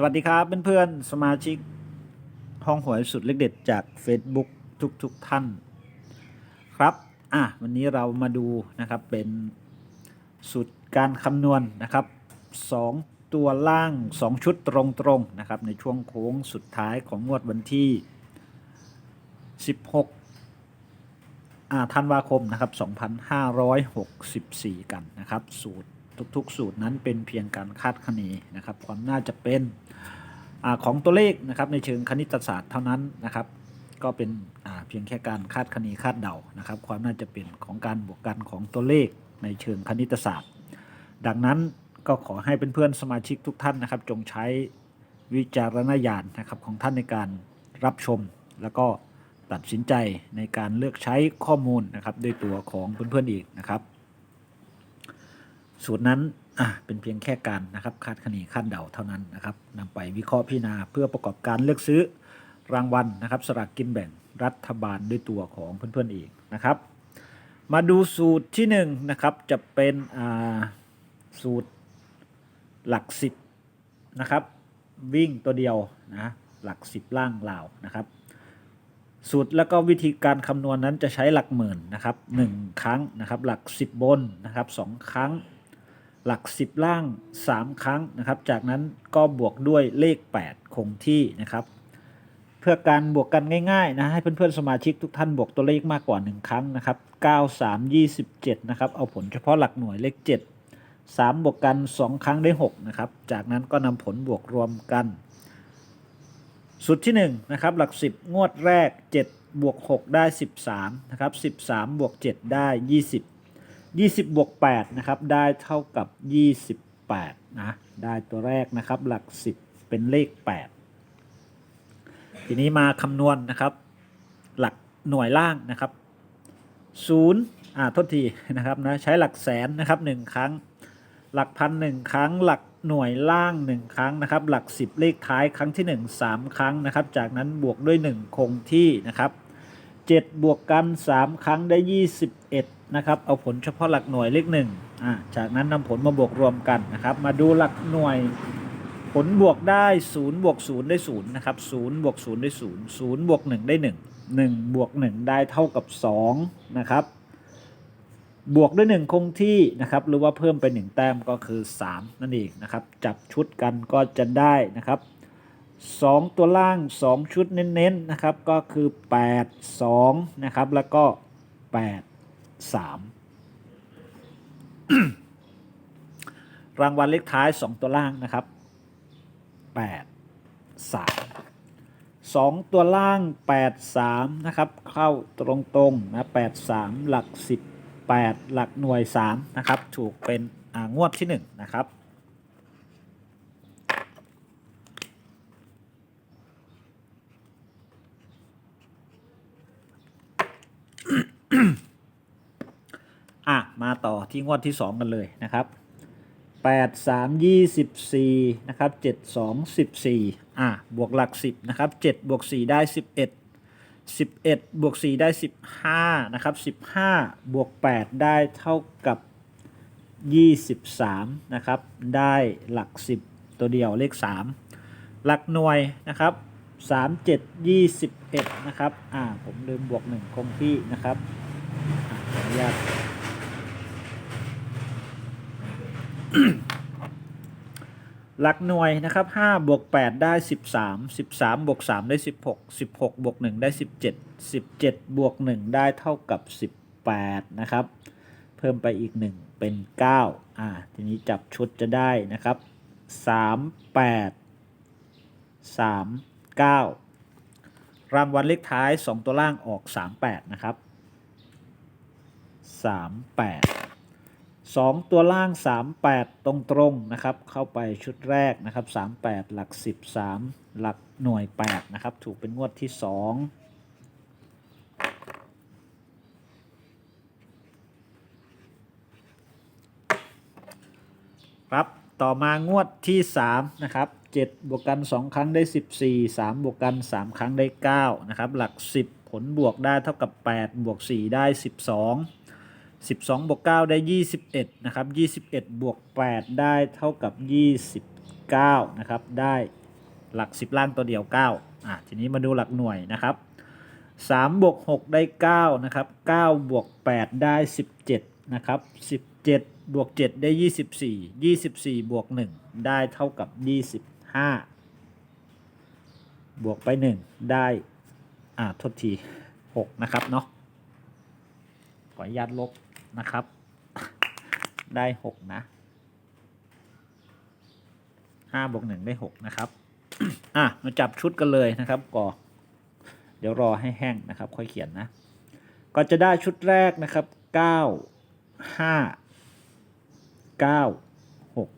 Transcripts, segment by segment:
สวัสดีครับเพื่อนๆสมาชิกห้องหวยสุดเล็กเด็ดจาก Facebook ทุกๆทท่าน ครับ อะ วันนี้เรามาดูนะครับเป็นสูตรการคำนวณนะครับ 2 ตัวล่าง 2 ชุดตรงๆนะครับ ในช่วงโค้งสุดท้ายของงวดวันที่ 16อ่าธันวาคมนะครับ 2564 กันนะครับ สูตร ทุกๆ สูตรนั้นเป็นเพียงการคาดคะเนนะครับ ความน่าจะเป็นอของตัวเลขนะครับในเชิงคณิตศาสตร์เท่านั้นนะครับ ก็เป็นเพียงแค่การคาดคะเนคาดเดานะครับ ความน่าจะเป็นของการบวกกันของตัวเลขในเชิงคณิตศาสตร์ ดังนั้นก็ขอให้เพื่อนๆสมาชิกทุกท่านนะครับ จงใช้วิจารณญาณนะครับของท่านในการรับชม แล้วก็ตัดสินใจในการเลือกใช้ข้อมูลนะครับด้วยตัวของเพื่อนๆอีกนะครับ สูตรนั้นอะเป็นเพียงแค่การนะครับคาดคะเนคาดเดาเท่านั้นนะครับนำไปวิเคราะห์พิจารณาเพื่อประกอบการเลือกซื้อรางวัลนะครับสลากกินแบ่งรัฐบาลด้วยตัวของเพื่อนๆเองนะครับ มาดูสูตรที่1นงนะครับจะเป็นสูตรหลักสิบนะครับ วิ่งตัวเดียวนะหลักสิบล่างลาวนะครับ สูตรแล้วก็วิธีการคำนวณนั้นจะใช้หลักหมื่นนะครับ1ครั้งนะครับ หลัก 10 บนนะครับ2ครั้ง หลัก 10 ล่าง 3 ครั้งนะครับ จากนั้นก็บวกด้วยเลข 8 คงที่นะครับ เพื่อการบวกกันง่ายๆนะให้เพื่อนๆสมาชิกทุกท่านบวกตัวเลขมากกว่า 1 ครั้งนะครับ 9 3 27 นะครับ เอาผลเฉพาะหลักหน่วยเลข 7 3 บวกกัน 2 ครั้งได้ 6 นะครับ จากนั้นก็นำผลบวกรวมกัน สุดที่1นะครับหลัก 10 งวดแรก 7 บวก 6 ได้ 13 นะครับ 13 บวก 7 ได้ 20 20 บวก 8 นะครับ ได้เท่ากับ 28 นะ ได้ตัวแรกนะครับ หลัก 10 เป็นเลข 8 ทีนี้มาคำนวณนะครับ หลักหน่วยล่างนะครับ0อ่าโทษทีนะครับนะ ใช้หลักแสนนะครับ 1 ครั้ง หลักพันหนึ่งครั้ง หลักหน่วยล่าง 1 ครั้งนะครับ หลัก 10 เลขท้ายครั้งที่ 1 3 ครั้งนะครับ จากนั้นบวกด้วย 1 คงที่นะครับ 7 บวกกัน 3 ครั้งได้ 21 นะครับ เอาผลเฉพาะหลักหน่วยเลข1อ่าจากนั้นนำผลมาบวกรวมกันนะครับ มาดูหลักหน่วยผลบวกได้0บวก0ได้0นะครับ0บวก0ได้0 0บวก1ได้ 1 1บวก1ได้เท่ากับ2นะครับ บวกด้วย 1 คงที่นะครับ หรือว่าเพิ่มไป 1 แต้มก็คือ 3 นั่นเองนะครับ จับชุดกันก็จะได้นะครับ 2 ตัวล่าง 2 ชุดเน้นๆนะครับ ก็คือ 8 2 นะครับ แล้วก็ 8 3 รางวัลเลขท้าย 2 ตัวล่างนะครับ 8 3 2 ตัวล่าง 8 3 นะครับ เข้าตรงๆนะ8 3 หลัก18หลักหน่วย 3 นะครับ ถูกเป็นงวดที่ 1 นะครับ อะ มาต่อ ที่งวดที่ 2 กันเลยนะครับ 8 3 24 นะครับ 7 2 14 อะบวกหลัก 10 นะครับ 7 บวก 4 ได้ 11 11 บวก 4 ได้ 15 นะครับ 15 บวก 8 ได้เท่ากับ 23 นะครับ ได้หลัก 10 ตัวเดียวเลข 3 หลักหน่วยนะครับ 3 7 21 นะครับ อ่า ผมลืมบวก 1 คงที่นะครับอะขออนุญาต หลักหน่วยนะครับ5บวก8ได้ 13 13บวก3ได้ 16 16บวก1ได้ 17 17บวก1ได้เท่ากับ 18 นะครับ เพิ่มไปอีก 1 เป็น 9 อ่า ทีนี้จับชุดจะได้นะครับ 3 8 3 9 รางวัลเลขท้าย 2 ตัวล่างออก 38 นะครับ 38 2 ตัวล่าง 38 ตรงตรงนะครับ เข้าไปชุดแรกนะครับ 38 หลัก 13 หลักหน่วย 8 นะครับ ถูกเป็นงวดที่ 2 ครับ ต่อมางวดที่ 3 นะครับ 7 บวกกัน 2 ครั้งได้ 14 3 บวกกัน 3 ครั้งได้ 9 นะครับ หลัก 10 ผลบวกได้เท่ากับ 8 บวก 4 ได้ 12 12บวก9ได้ 21 นะครับ 21 บวก 8 ได้เท่ากับ 29 นะครับ ได้หลัก 10 ล่างตัวเดียว 9 อะ ทีนี้มาดูหลักหน่วยนะครับ3บวก6ได้ 9 นะครับ 9 บวก 8 ได้ 17 นะครับ 17 บวก 7 ได้ 24 24 บวก 1 ได้เท่ากับ 25 บวกไป 1 ได้ อ่าโทษที 6 นะครับ เนาะขออนุญาตลบ นะครับ ได้6นะ5บวก1ได้6นะครับ อะ มาจับชุดกันเลยนะครับก่อเดี๋ยวรอให้แห้งนะครับ ค่อยเขียนนะ ก็จะได้ชุดแรกนะครับ9 5 9 6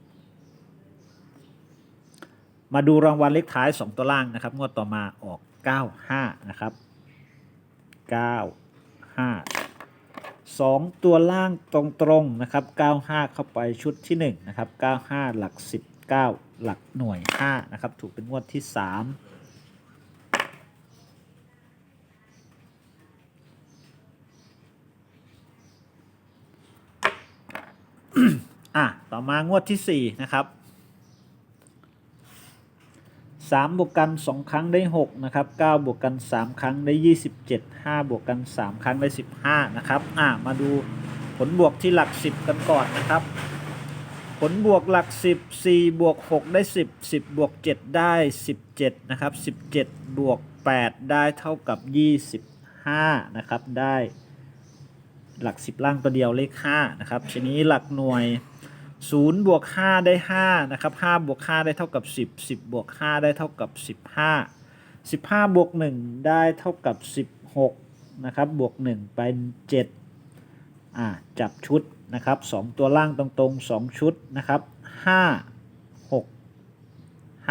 มาดูรางวัลเลขท้าย2ตัวล่างนะครับ งวดต่อมาออก95นะครับ9 5 2 ตัวล่างตรงๆนะครับ 95 เข้าไปชุดที่1นะครับ95 หลัก 19 หลักหน่วย5นะครับถูกเป็นงวดที่ 3อะ ต่อมางวดที่ 4 นะครับ 3 บวกกัน 2 ครั้งได้ 6 นะครับ 9 บวกกัน 3 ครั้งได้ 27 5 บวกกัน 3 ครั้งได้ 15 นะครับอะมาดูผลบวกที่หลัก 10 กันก่อนนะครับ ผลบวกหลัก 10 4 บวก 6 ได้ 10 10 บวก 7 ได้ 17 นะครับ 17 บวก 8 ได้เท่ากับ 25 นะครับ ได้หลัก 10 ล่างตัวเดียวเลข 5 นะครับทีนี้หลักหน่วย 0บวก5ได้5นะครับ5บวก5ได้เท่ากับ 10 10บวก5ได้เท่ากับ 15 15บวก1ได้เท่ากับ 16นะครับบวก1เป็น7อ่าจับชุดนะครับ2ตัวล่างตรงๆ 2 ชุดนะครับ5 6 5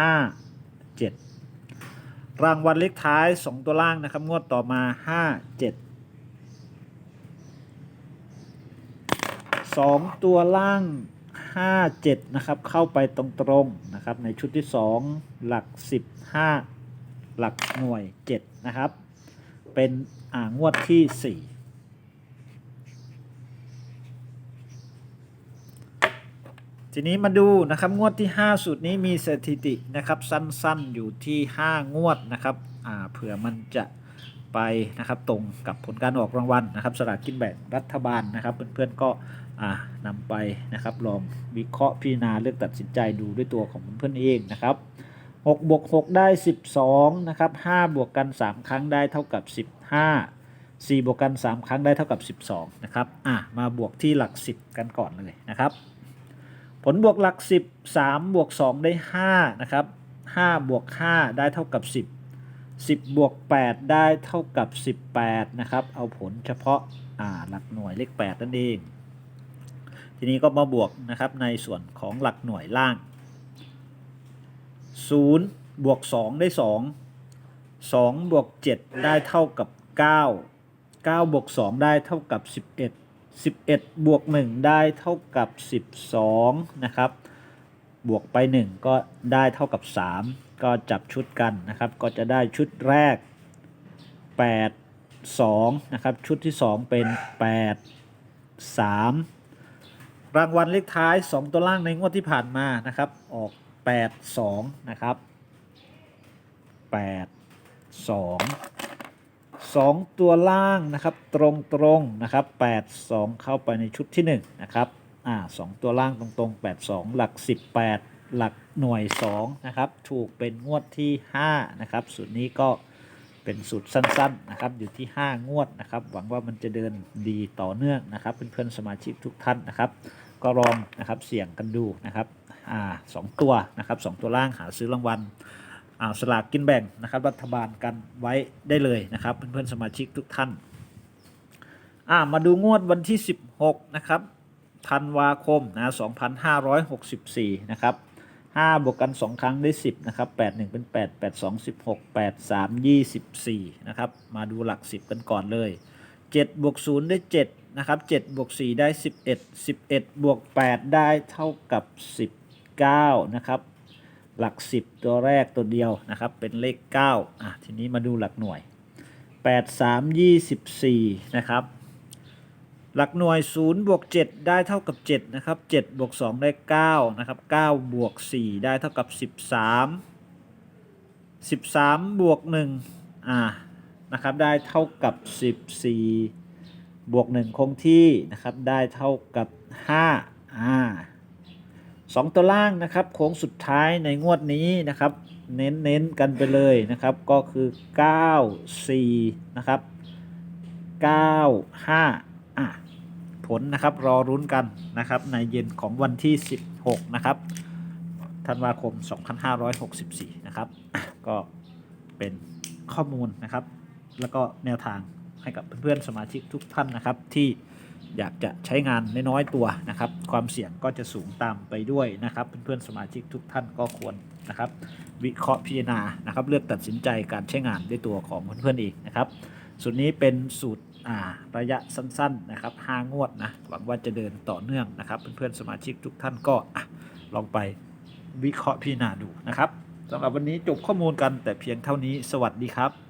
7รางวัลเลขท้าย 2 ตัวล่างนะครับ งวดต่อมา 5 7 2 ตัวล่าง 5 7 นะครับ เข้าไปตรงๆนะครับ ในชุดที่ 2 หลัก 15 หลักหน่วย 7 นะครับ เป็นอ่างวดที่ 4ทีนี้มาดูนะครับงวดที่ 5สูตรนี้มีสถิตินะครับสั้นๆอยู่ที่ 5 งวดนะครับเผื่อมันจะ ไปนะครับตรงกับผลการออกรางวัลนะครับสลากกินแบ่งรัฐบาลนะครับ เพื่อนๆก็อ่านำไปนะครับลองวิเคราะห์พิจารณาเลือกตัดสินใจดูด้วยตัวของเพื่อนๆเองนะครับ6บวก6ได้ 12นะครับ5บวกกัน 3 ครั้งได้เท่ากับ 15 4 บวกกัน 3 ครั้งได้เท่ากับ 12นะครับอะมาบวกที่หลัก 10 กันก่อนเลยนะครับ ผลบวกหลัก 10 3 บวก 2 ได้5นะครับ5บวก5ได้เท่ากับ 10 10 บวก 8 ได้เท่ากับ 18 นะครับ เอาผลเฉพาะอ่าหลักหน่วยเลข 8 นั่นเอง ทีนี้ก็มาบวกนะครับในส่วนของหลักหน่วยล่าง 0 บวก 2 ได้ 2 2 บวก 7 ได้เท่ากับ 9 9 บวก 2 ได้เท่ากับ 11 11 บวก 1 ได้เท่ากับ 12 นะครับ บวกไป 1 ก็ได้เท่ากับ 3 ก็จับชุดกันนะครับ ก็จะได้ชุดแรก 8 2นะครับ ชุดที่ 2 เป็น 8 3 รางวัลเลขท้าย 2 ตัวล่างในงวดที่ผ่านมานะครับ ออก 8 2 นะครับ 8 2สองตัวล่างนะครับ ตรงตรงนะครับ 8 2 เข้าไปในชุดที่ 1 นะครับ อ่าสองตัวล่างตรงตรงๆ 8 2 หลัก 18 หลักหน่วย2นะครับถูกเป็นงวดที่5นะครับสูตรนี้ก็เป็นสูตรสั้นๆนะครับอยู่ที่ 5 งวดนะครับหวังว่ามันจะเดินดีต่อเนื่องนะครับเพื่อนๆสมาชิกทุกท่านนะครับก็ลองนะครับเสี่ยงกันดูนะครับอ่าสองตัวนะครับสองตัวล่างหาซื้อรางวัลอ่าสลากกินแบ่งนะครับรัฐบาลกันไว้ได้เลยนะครับเพื่อนๆสมาชิกทุกท่านอ่ามาดูงวดวันที่ 16นะครับธันวาคมนะ2564นะครับ 5บวกกัน2ครั้งได้10นะครับ8 1เป็น8 8 2 16 8 3 24นะครับมาดูหลัก10กันก่อนเลย7บวก0ได้7นะครับ7บวก4ได้11 11บวก8ได้เท่ากับ19นะครับหลัก10ตัวแรกตัวเดียวนะครับเป็นเลข9อะทีนี้มาดูหลักหน่วย8 3 24นะครับ หลักหน่วย 0 บวก 7 ได้เท่ากับ 7 นะครับ 7 บวก 2 ได้ 9 นะครับ 9 บวก 4 ได้เท่ากับ 13 13 บวก 1 อ่า นะครับ ได้เท่ากับ 14 บวก 1 คงที่ นะครับ ได้เท่ากับ 5 อ่าสองตัวล่างนะครับ โค้งสุดท้ายในงวดนี้นะครับ เน้นเน้นกันไปเลยนะครับ ก็คือ 9 4 นะครับ 9 5 อะผลนะครับรอรุ้นกันนะครับในเย็นของวันที่ 16 นะครับธันวาคม 2564 นะครับ ก็เป็นข้อมูลนะครับ แล้วก็แนวทางให้กับเพื่อนๆสมาชิกทุกท่านนะครับ ที่อยากจะใช้งานน้อยๆตัวนะครับ ความเสี่ยงก็จะสูงตามไปด้วยนะครับ เพื่อนๆสมาชิกทุกท่านก็ควรนะครับ วิเคราะห์พิจารณานะครับ เลือกตัดสินใจการใช้งานด้วยตัวของเพื่อนๆเองนะครับ สูตรนี้เป็นสูตร ระยะสั้นๆนะครับห้างวดนะหวังว่าจะเดินต่อเนื่องนะครับ เพื่อนๆสมาชิกทุกท่านก็ลองไปวิเคราะห์พิจารณาดูนะครับสำหรับวันนี้จบข้อมูลกันแต่เพียงเท่านี้สวัสดีครับ